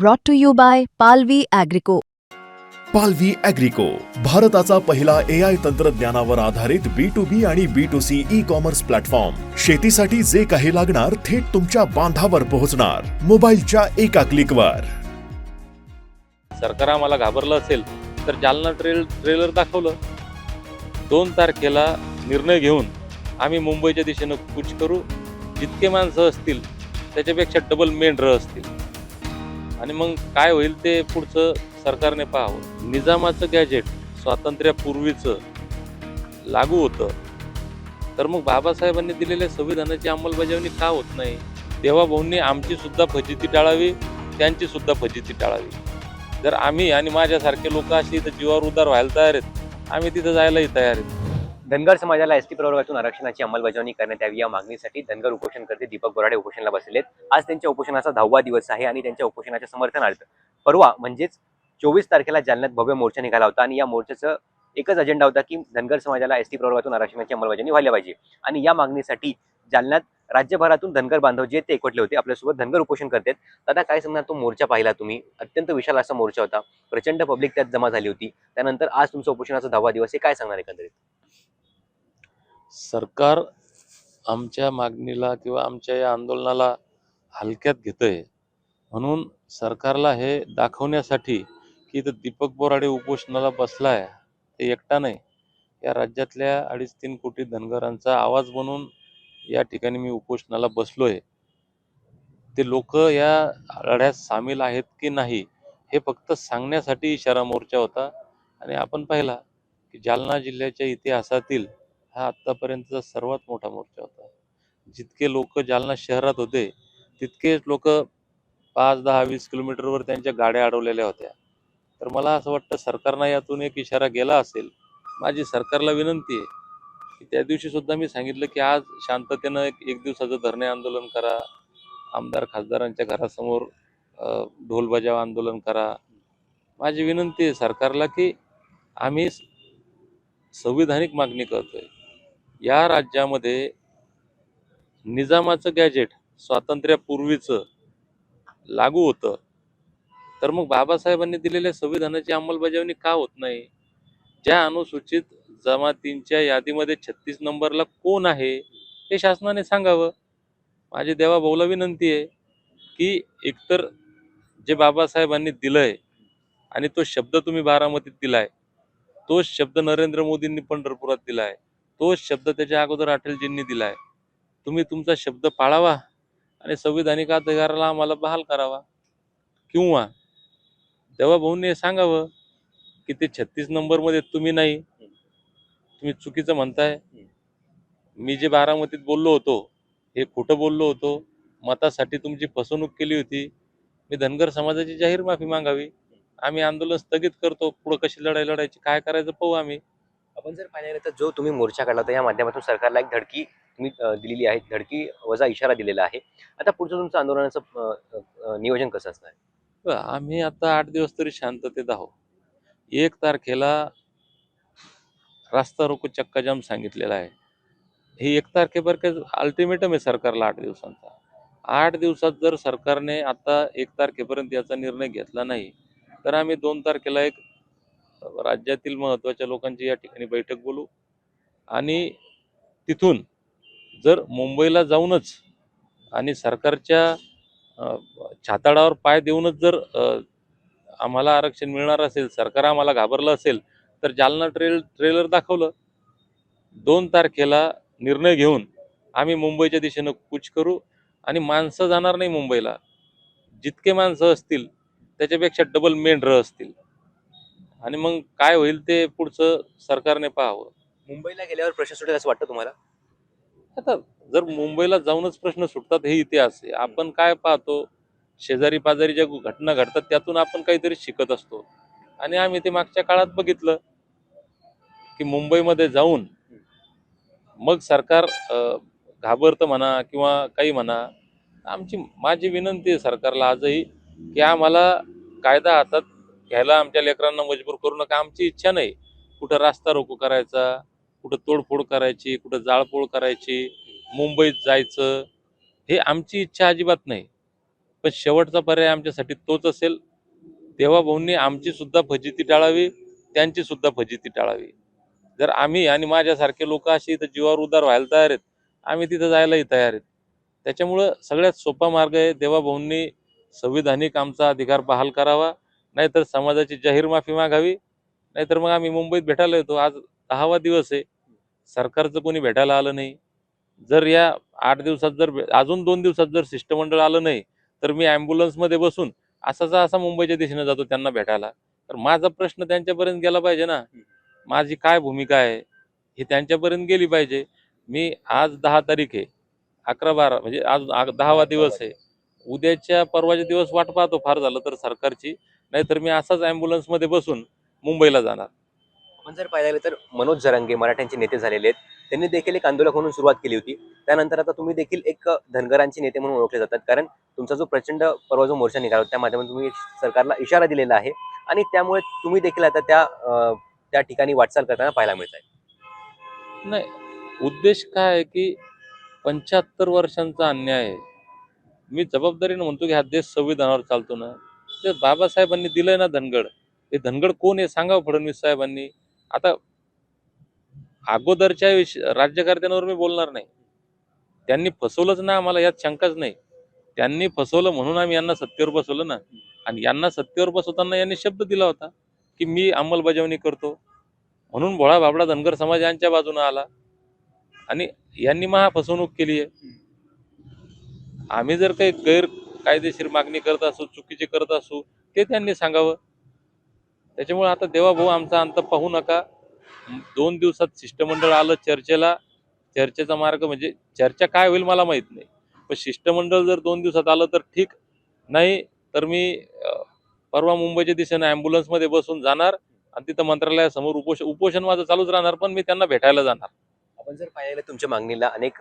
brought to you by Palvi Agrico. पालवी अॅग्रिको भारताचा पहिला ए आय तंत्रज्ञानावर आधारित बी टू बी आणि B to C e commerce platform शेतीसाठी जे काही लागणार थेट तुमच्या बांधावर पोहोचणार. मोबाईलच्या एका क्लिकवर सरकार आम्हाला घाबरलं असेल तर जालना ट्रेल ट्रेलर दाखवलं. दोन तारखेला निर्णय घेऊन आम्ही मुंबईच्या दिशेनं कूच करू. जितके माणसं असतील त्याच्यापेक्षा डबल मेंढरं असतील. आणि मग काय होईल ते पुढचं सरकारने पाहावं. निजामाचं गॅजेट स्वातंत्र्यापूर्वीचं लागू होतं. तर मग बाबासाहेबांनी दिलेल्या संविधानाची अंमलबजावणी का होत नाही? देवाभाऊंनी आमची सुद्धा फजिती टाळावी त्यांची सुद्धा फजिती टाळावी. जर आम्ही आणि माझ्यासारखे लोक अशी इथं जीवावर उदार व्हायला तयार आहेत आम्ही तिथं जायलाही तयार आहेत. धनगर समाजाला एसटी प्रवर्गातून आरक्षणाची अंमलबजावणी करण्यात यावी या मागणीसाठी धनगर उपोषणकर्ते दीपक बोराडे उपोषणाला बसलेत. आज त्यांच्या उपोषणाचा दहावा दिवस आहे आणि त्यांच्या उपोषणाच्या समर्थनार्थ परवा म्हणजेच चोवीस तारखेला जालन्यात भव्य मोर्चा निघाला होता आणि या मोर्चाचं एकच अजेंडा होता की धनगर समाजाला एस टी प्रवर्गातून आरक्षणाची अंमलबजावणी व्हायला पाहिजे. आणि या मागणीसाठी जालन्यात राज्यभरातून धनगर बांधव जे ते एकवटले होते. आपल्यासोबत धनगर उपोषण करतात. दादा काय सांगणार? तो मोर्चा पाहिला तुम्ही. अत्यंत विशाल असा मोर्चा होता. प्रचंड पब्लिक त्यात जमा झाली होती. त्यानंतर आज तुमचं उपोषणाचा दहावा दिवस हे काय सांगणार एकंदरीत? सरकार आमच्या मागणीला किंवा आमच्या या आंदोलनाला हलक्यात घेतंय. म्हणून सरकारला हे दाखवण्यासाठी की इथं दीपक बोराडे उपोषणाला बसलाय ते एकटा नाही. या राज्यातल्या अडीच तीन कोटी धनगरांचा आवाज बनून या ठिकाणी मी उपोषणाला बसलोय. ते लोक या लढ्यात सामील आहेत की नाही हे फक्त सांगण्यासाठी इशारा मोर्चा होता. आणि आपण पाहिला की जालना जिल्ह्याच्या इतिहासातील हा आत्तापर्यंतचा सर्वात मोठा मोर्चा होता. जितके लोक जालना शहरात होते तितकेच लोक पाच दहा वीस किलोमीटरवर त्यांच्या गाड्या अडवलेल्या होत्या. तर मला असं वाटतं सरकारनं यातून एक इशारा गेला असेल माझी सरकारला विनंती आहे की त्या दिवशी सुद्धा मी सांगितलं की आज शांततेनं एक एक दिवसाचं धरणे आंदोलन करा आमदार खासदारांच्या घरासमोर ढोल बजाव आंदोलन करा. माझी विनंती आहे सरकारला की आम्ही संविधानिक मागणी करतोय. या राज्यामध्ये निजामाचं गॅजेट स्वातंत्र्यापूर्वीचं लागू होतं. तर मग बाबासाहेबांनी दिलेल्या संविधानाची अंमलबजावणी का होत नाही? ज्या अनुसूचित जमातींच्या यादीमध्ये छत्तीस नंबरला कोण आहे हे शासनाने सांगावं. माझी देवाभाऊला विनंती आहे की एकतर जे बाबासाहेबांनी दिलंय आणि तो शब्द तुम्ही बारामतीत दिलाय तोच शब्द नरेंद्र मोदींनी पंढरपुरात दिलाय. तोच शब्द त्याच्या अगोदर अटलजींनी दिलाय. तुम्ही तुमचा शब्द पाळावा आणि संविधानिक अधिकाराला आम्हाला बहाल करावा. किंवा देवाभाऊंनी हे सांगावं की ते छत्तीस नंबरमध्ये तुम्ही नाही तुम्ही चुकीचं म्हणताय. मी जे बारामतीत बोललो होतो हे खोटं बोललो होतो मतासाठी तुमची फसवणूक केली होती मी धनगर समाजाची जाहीर माफी मागावी. आम्ही आंदोलन स्थगित करतो पुढं कशी लढाई लढायची काय करायचं पाहू आम्ही. आपण जर पाहिलं तर जो तुम्ही मोर्चा काढला तर या माध्यमातून सरकारला एक धडकी तुम्ही दिलेली आहे धडकी वजा इशारा दिलेला आहे. आता पुढचं तुमचं आंदोलनाचं नियोजन कसं असणार? आम्ही आता आठ दिवस तरी शांततेत आहोत. एक तारखेला रास्ता रोको चक्काजाम सांगितलेला आहे. हे एक तारखेपर्यंत अल्टिमेटम आहे सरकारला आठ दिवसांचा. आठ दिवसात जर सरकारने आता एक तारखेपर्यंत याचा निर्णय घेतला नाही तर आम्ही दोन तारखेला एक राज्यातील महत्त्वाच्या लोकांची या ठिकाणी बैठक बोलू. आणि तिथून जर मुंबईला जाऊनच आणि सरकारच्या छाताडावर पाय देऊनच जर आम्हाला आरक्षण मिळणार असेल सरकार आम्हाला घाबरलं असेल तर जालना ट्रेल ट्रेलर दाखवलं. दोन तारखेला निर्णय घेऊन आम्ही मुंबईच्या दिशेनं कूच करू. आणि माणसं जाणार नाही मुंबईला. जितके माणसं असतील त्याच्यापेक्षा डबल मेंढरं असतील. आणि मग काय होईल ते पुढचं सरकारने पाहावं. मुंबईला गेल्यावर प्रश्न सुटेल असं वाटतं तुम्हाला? आता जर मुंबईला जाऊनच प्रश्न सुटतात हे इतिहास आहे. आपण काय पाहतो? शेजारी पाजारी ज्या घटना घडतात त्यातून आपण काहीतरी शिकत असतो. आणि आम्ही ते मागच्या काळात बघितलं की मुंबईमध्ये जाऊन मग सरकार घाबरतं म्हणा किंवा काही म्हणा आमची माझी विनंती आहे सरकारला आजही की आम्हाला कायदा हातात घ्यायला आमच्या लेकरांना मजबूर करू नका. आमची इच्छा नाही. कुठं रास्ता रोको करायचा कुठं तोडफोड करायची कुठं जाळपोळ करायची मुंबईत जायचं हे आमची इच्छा अजिबात नाही. पण शेवटचा पर्याय आमच्यासाठी तोच असेल. देवाभाऊंनी आमची सुद्धा फजिती टाळावी त्यांची सुद्धा फजिती टाळावी. जर आम्ही आणि माझ्यासारखे लोक अशी इथं जीवावर उदार व्हायला तयार आहेत आम्ही तिथं जायलाही तयार आहेत. त्याच्यामुळं सगळ्यात सोपा मार्ग आहे देवाभाऊंनी संविधानिक आमचा अधिकार बहाल करावा. नाहीतर समाजाची जाहीर माफी मागावी. नाहीतर मग आम्ही मुंबईत भेटायला येतो. आज दहावा दिवस आहे. सरकारचं कोणी भेटायला आलं नाही. जर या आठ दिवसात जर अजून दोन दिवसात जर शिष्टमंडळ आलं नाही तर मी ॲम्ब्युलन्समध्ये बसून असाचा असा मुंबईच्या दिशेने जातो त्यांना भेटायला. तर माझा प्रश्न त्यांच्यापर्यंत गेला पाहिजे ना. माझी काय भूमिका आहे? ही त्यांच्यापर्यंत गेली पाहिजे. मी आज दहा तारीख आहे. अकरा बारा म्हणजे आज दहावा दिवस आहे. उद्याच्या परवाच्या दिवस वाट पाहतो. फार झालं तर सरकारची. नाहीतर मी असाच ॲम्ब्युलन्समध्ये बसून मुंबईला जाणार. आपण जर पाहिलं गेलं तर मनोज जरांगे मराठ्यांचे नेते झालेले आहेत. त्यांनी देखील एक आंदोलक म्हणून सुरुवात केली होती. त्यानंतर आता तुम्ही देखील एक धनगरांचे नेते म्हणून ओळखले जातात. कारण तुमचा जो प्रचंड परवा जो मोर्चा निघाला होता त्या माध्यमातून तुम्ही सरकारला इशारा दिलेला आहे. आणि त्यामुळे तुम्ही देखील आता त्या त्या ठिकाणी वाटचाल करताना पाहायला मिळत आहे. नाही उद्देश काय आहे की पंच्याहत्तर वर्षांचा अन्याय आहे. मी जबाबदारीनं म्हणतो की हा देश संविधानावर चालतो ना. तर बाबासाहेबांनी दिलंय ना धनगड हे धनगड कोण आहे सांगावं फडणवीस साहेबांनी? आता अगोदरच्या राज्यकर्त्यांवर मी बोलणार नाही. त्यांनी फसवलंच ना आम्हाला यात शंकाच नाही. त्यांनी फसवलं म्हणून आम्ही यांना सत्तेवर बसवलं ना. आणि यांना सत्तेवर बसवताना यांनी शब्द दिला होता की मी अंमलबजावणी करतो. म्हणून भोळा बाबडा धनगर समाज यांच्या बाजूने आला. आणि यांनी महा फसवणूक केली आहे आम्ही जर काही गैर कायदेशीर मागणी करत असू चुकीचे करत असू ते त्यांनी सांगावं. त्याच्यामुळे आता देवाभाऊ आमचा अंत पाहू नका. दोन दिवसात शिष्टमंडळ आलं चर्चेला. चर्चेचा मार्ग म्हणजे चर्चा काय होईल मला माहीत नाही. पण शिष्टमंडळ जर दोन दिवसात आलं तर ठीक. नाही तर मी परवा मुंबईच्या दिशेने ॲम्ब्युलन्समध्ये बसून जाणार आणि तिथं मंत्रालयासमोर उपोषण उपोषण माझं चालूच राहणार पण मी त्यांना भेटायला जाणार. आपण जर पाहिलं तुमच्या मागणीला अनेक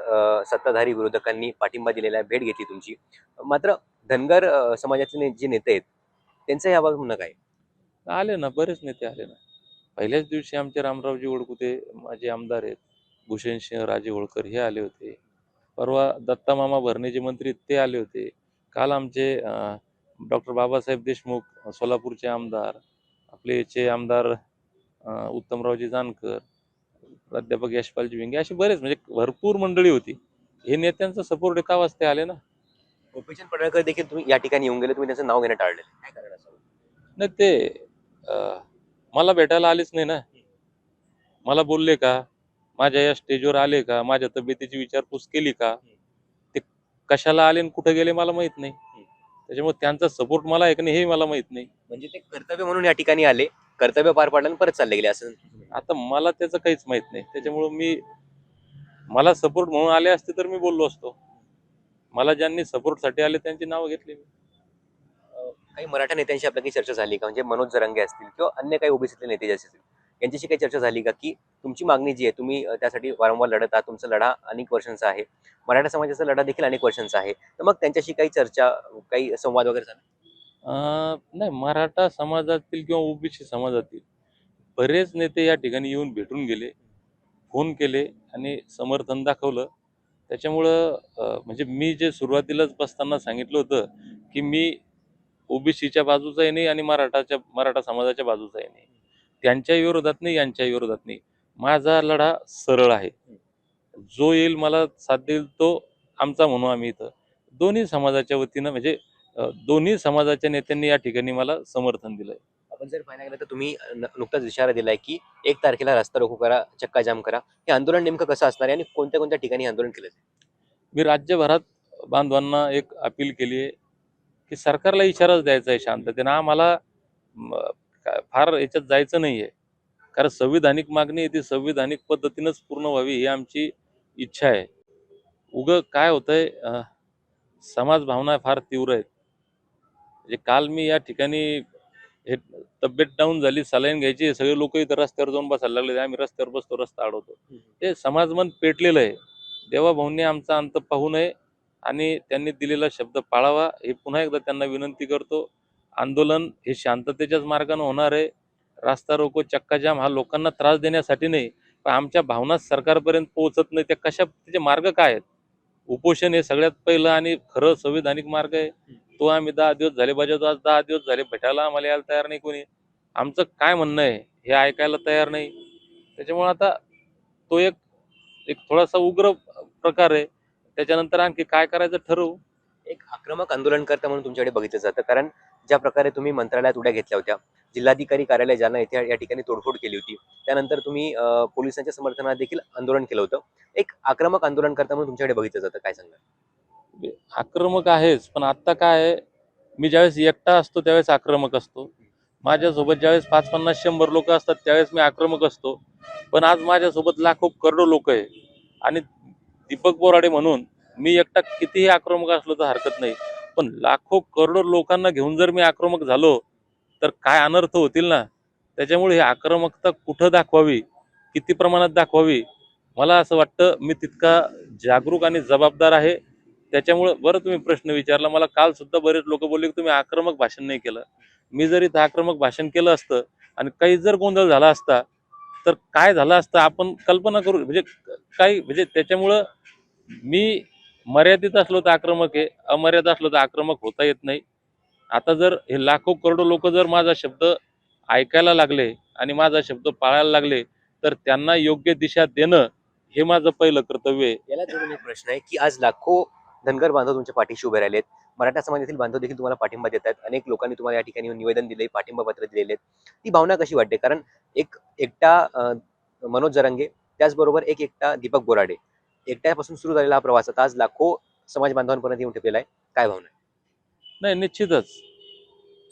सत्ताधारी विरोधकांनी पाठिंबा दिलेला आहे भेट घेतली तुमची. मात्र धनगर अं, समाजातले ने- जे नेते आहेत त्यांचं याबाबत म्हणणं काय? आले ना बरेच नेते आले ना. पहिल्याच दिवशी आमचे रामरावजी ओळखुते माझे आमदार आहेत भूषण सिंह राजे होळकर हे आले होते. परवा दत्ता मामा भरणेचे मंत्री ते आले होते. काल आमचे डॉक्टर बाबासाहेब देशमुख सोलापूरचे आमदार आपले याचे आमदार अं, उत्तमरावजी जानकर प्राध्यापक यशपालजी विंगे असे बरेच म्हणजे भरपूर मंडळी होती. हे नेत्यांचा सपोर्ट एका वाजता आले ना. गोपीचंद पडळकर देखील तुम्ही या ठिकाणी येऊन गेले तुम्ही त्यांचं नाव घेणं टाळलं काय कारण असावं नाही ते अं, मला भेटायला आलेच नाही ना. मला बोलले का? माझ्या या स्टेजवर आले का? माझ्या तब्येतीची विचारपूस केली का? ते कशाला आले आणि कुठे गेले मला माहीत नाही. त्याच्यामुळे त्यांचा सपोर्ट मला आहे का नाही हे मला माहीत नाही. म्हणजे ते कर्तव्य म्हणून या ठिकाणी आले कर्तव्य पार पाडलं आणि परत चालले गेले असं? आता मला त्याचं काहीच माहीत नाही. त्याच्यामुळं मी मला सपोर्ट म्हणून आले असते तर मी बोललो असतो. मला ज्यांनी सपोर्टसाठी आले त्यांची नावं घेतली मी. काही मराठा नेत्यांशी आपल्या काही चर्चा झाली का? म्हणजे मनोज जरांगे असतील किंवा अन्य काही ओबीसीतले नेते जे असतील? यांच्याशी काही चर्चा झाली का? की तुमची मागणी जी आहे तुम्ही त्यासाठी वारंवार लढत आहात तुमचा लढा अनेक वर्षांचा आहे. मराठा समाजाचा लढा देखील अनेक वर्षांचा आहे. तर मग त्यांच्याशी काही चर्चा काही संवाद वगैरे झाला? नाही मराठा समाजातील किंवा ओबीसी समाजातील बरेच नेते या ठिकाणी येऊन भेटून गेले फोन केले आणि समर्थन दाखवलं. त्याच्यामुळं म्हणजे मी जे सुरुवातीलाच बसताना सांगितलं होतं की मी ओबीसीच्या बाजूचाही नाही आणि मराठाच्या मराठा समाजाच्या बाजूचाही नाही. त्यांच्या विरोधात नाही यांच्या विरोधात नाही. माझा लढा सरळ आहे. जो येईल मला साथ देईल तो आमचा म्हणू आम्ही इथं. दोन्ही समाजाच्या वतीनं म्हणजे दोन्ही समाजाच्या नेत्यांनी या ठिकाणी मला समर्थन दिलंय. आपण जर पाहायला गेलं तर तुम्ही नुकताच इशारा दिलाय की एक तारखेला रस्ता रोको करा चक्का जाम करा. हे आंदोलन नेमकं कसं असणार आहे आणि कोणत्या कोणत्या ठिकाणी आंदोलन केलं मी राज्यभरात बांधवांना एक अपील केली आहे की सरकारला इशाराच द्यायचा आहे शांततेनं. आम्हाला फार याच्यात जायचं नाही आहे कारण संविधानिक मागणी ती संविधानिक पद्धतीनंच पूर्ण व्हावी ही आमची इच्छा आहे. उगं काय होतंय समाज भावना फार तीव्र आहेत. म्हणजे काल मी या ठिकाणी हे तब्येत डाऊन झाली सलाईन घ्यायची सगळे लोक इथं रस्त्यावर जाऊन बसायला लागले आम्ही रस्त्यावर बसतो रस्ता अडवतो ते समाजमन पेटलेलं आहे. देवाभाऊंनी आमचा अंत पाहू नये आणि त्यांनी दिलेला शब्द पाळावा हे पुन्हा एकदा त्यांना विनंती करतो. आंदोलन हे शांततेच्याच मार्गाने होणार आहे. रास्ता रोको चक्काजाम हा लोकांना त्रास देण्यासाठी नाही पण आमच्या भावना सरकारपर्यंत पोहोचत नाही त्या कशा त्याचे मार्ग काय आहेत? उपोषण हे सगळ्यात पहिलं आणि खरं संविधानिक मार्ग आहे. तो आम्ही दहा दिवस झाले बजावतो आज दहा दिवस झाले भेटायला आम्हाला यायला तयार नाही कोणी. आमचं काय म्हणणं आहे हे ऐकायला तयार नाही. त्याच्यामुळे आता तो एक एक थोडासा उग्र प्रकार आहे. त्याच्यानंतर आणखी काय करायचं ठरवू? एक आक्रमक आंदोलनकर्ता म्हणून तुमच्याकडे बघितलं जातं कारण ज्या प्रकारे तुम्ही मंत्रालयात उड्या घेतल्या होत्या जिल्हाधिकारी कार्यालय जालना येथे या ठिकाणी तोडफोड केली होती. त्यानंतर तुम्ही पोलिसांच्या समर्थनात देखील आंदोलन केलं होतं. एक आक्रमक आंदोलन करता म्हणून तुमच्याकडे बघितलं जातं काय सांगणार म्हणजे आक्रमक आहेच पण आत्ता काय आहे मी ज्यावेळेस एकटा असतो त्यावेळेस आक्रमक असतो. माझ्यासोबत ज्यावेळेस पाच पन्नास शंभर लोक असतात त्यावेळेस मी आक्रमक असतो. पण आज माझ्यासोबत लाखो करोडो लोक आहे. आणि दीपक बोराडे म्हणून मी एकटा कितीही आक्रमक असलो तर हरकत नाही. पण लाखो करोडो लोकांना घेऊन जर मी आक्रमक झालो तर काय अनर्थ होतील ना? त्याच्यामुळे ही आक्रमकता कुठं दाखवावी? किती प्रमाणात दाखवावी? मला असं वाटतं मी तितका जागरूक आणि जबाबदार आहे. त्याच्यामुळे बरं तुम्ही प्रश्न विचारला. मला काल सुद्धा बरेच लोक बोलले की तुम्ही आक्रमक भाषण नाही केलं. मी जर इथं आक्रमक भाषण केलं असतं आणि काही जर गोंधळ झाला असता तर काय झालं असतं आपण कल्पना करू. म्हणजे काही म्हणजे त्याच्यामुळं मी मर्यादित असलो तर आक्रमक आहे अमर्यादा असलो तर आक्रमक होता येत नाही. आता जर हे लाखो करोडो लोक जर माझा शब्द ऐकायला लागले आणि माझा शब्द पाळायला लागले तर त्यांना योग्य दिशा देणं हे माझं पहिलं कर्तव्य आहे. याला जोडून एक प्रश्न आहे की आज लाखो धनगर बांधव तुमच्या पाठीशी उभे राहिलेत. मराठा समाजातील बांधव देखील तुम्हाला पाठिंबा देत आहेत. अनेक लोकांनी तुम्हाला या ठिकाणी येऊन निवेदन दिले पाठिंबा पत्र दिलेले आहेत. ती भावना कशी वाटते? कारण एक एकटा मनोज जरांगे त्याचबरोबर एक एकटा दीपक बोराडे. एकट्यापासून सुरू झालेला हा प्रवास आता आज लाखो समाज बांधवांपर्यंत येऊन ठेपलेला आहे. काय भावना नाही निश्चितच.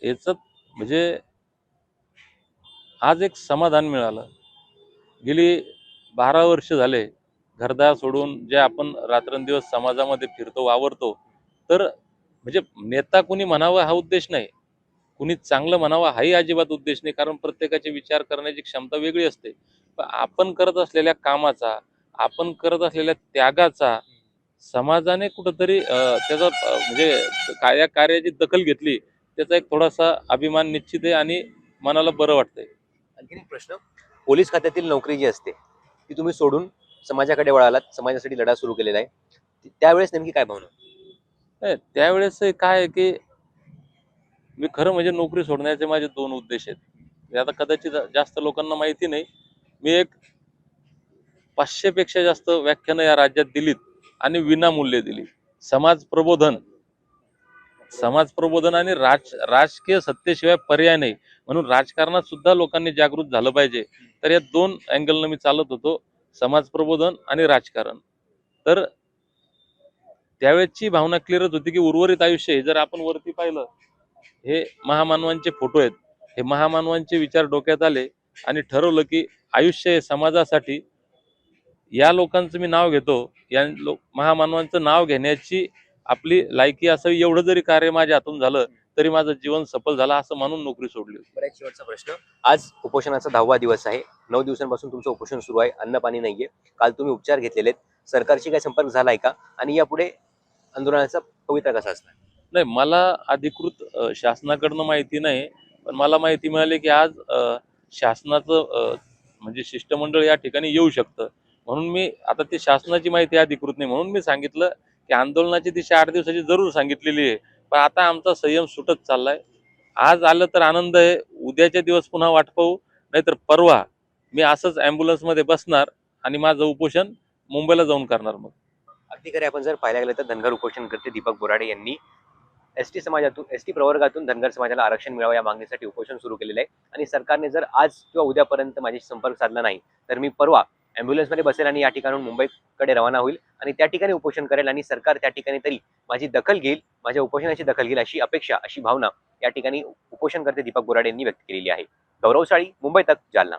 याच म्हणजे आज एक समाधान मिळालं. गेली बारा वर्ष झाले घरदार सोडून जे आपण रात्रंदिवस समाजामध्ये फिरतो वावरतो तर म्हणजे नेता कुणी म्हणावा हा उद्देश नाही. कुणी चांगलं म्हणावा हाही अजिबात उद्देश नाही कारण प्रत्येकाचे विचार करण्याची क्षमता वेगळी असते. पण आपण करत असलेल्या कामाचा आपण करत असलेल्या त्यागाचा समाजाने कुठंतरी त्याचा म्हणजे काय या कार्याची दखल घेतली त्याचा एक थोडासा अभिमान निश्चित आहे आणि मनाला बरं वाटतंय. आणखीन एक प्रश्न. पोलीस खात्यातील नोकरी जी असते ती तुम्ही सोडून समाजाकडे वळालात समाजासाठी लढा सुरू केलेला आहे. त्यावेळेस नेमकी काय भावना? त्यावेळेस काय आहे की मी खरं म्हणजे नोकरी सोडण्याचे माझे दोन उद्देश आहेत. आता कदाचित जास्त लोकांना माहिती नाही. मी एक पाचशे पेक्षा जास्त व्याख्यानं या राज्यात दिलीत आणि विनामूल्य दिली समाज प्रबोधन. समाज प्रबोधन आणि राज राजकीय सत्तेशिवाय पर्याय नाही. म्हणून राजकारणात सुद्धा लोकांनी जागृत झालं पाहिजे. तर या दोन अँगलनं मी चालत होतो. समाज प्रबोधन आणि राजकारण. तर त्यावेळेची भावना क्लिअरच होती की उर्वरित आयुष्य हे जर आपण वरती पाहिलं हे महामानवांचे फोटो आहेत. हे महामानवांचे विचार डोक्यात आले आणि ठरवलं की आयुष्य हे समाजासाठी या लोकांचं मी नाव घेतो. या लोक महामानवांचं नाव घेण्याची आपली लायकी असावी एवढं जरी कार्य माझ्या हातून झालं तरी माझं जीवन सफल झालं असं मानून नोकरी सोडली एक शेवटचा प्रश्न. आज उपोषणाचा दहावा दिवस आहे. नऊ दिवसांपासून तुमचं उपोषण सुरू आहे. अन्न पाणी नाहीये. काल तुम्ही उपचार घेतलेले आहेत. सरकारशी काय संपर्क झाला आहे का? आणि यापुढे आंदोलनाचा पवित्रा कसा असणार? नाही मला अधिकृत शासनाकडनं माहिती नाही पण मला माहिती मिळाली की आज शासनाचं म्हणजे शिष्टमंडळ या ठिकाणी येऊ शकतं. म्हणून मी आता ती शासनाची माहिती अधिकृत नाही म्हणून मी सांगितलं की आंदोलनाची दिशा आठ दिवसाची जरूर सांगितलेली आहे. पण आता आमचा संयम सुटत चाललाय. आज आलं तर आनंद आहे उद्याचे दिवस पुन्हा वाट पाहू नाहीतर परवा मी असंच ॲम्ब्युलन्समध्ये बसणार आणि माझं उपोषण मुंबईला जाऊन करणार मग. अगदी खरे आपण जर पाहायला गेलं तर धनगर उपोषण करते दीपक बोराडे यांनी. एस टी समाजातून एस टी प्रवर्गातून धनगर समाजाला आरक्षण मिळावं या मागणीसाठी उपोषण सुरू केलेलं आहे. आणि सरकारने जर आज किंवा उद्यापर्यंत माझ्याशी संपर्क साधला नाही तर मी परवा ॲम्ब्युलन्समध्ये बसेल आणि या ठिकाणून मुंबईकडे रवाना होईल आणि त्या ठिकाणी उपोषण करेल आणि सरकार त्या ठिकाणी तरी माझी दखल घेईल माझ्या उपोषणाची दखल घेईल अशी अपेक्षा अशी भावना या ठिकाणी उपोषणकर्ते दीपक बोराडे यांनी व्यक्त केलेली आहे. गौरवशाळी मुंबई तक जालना.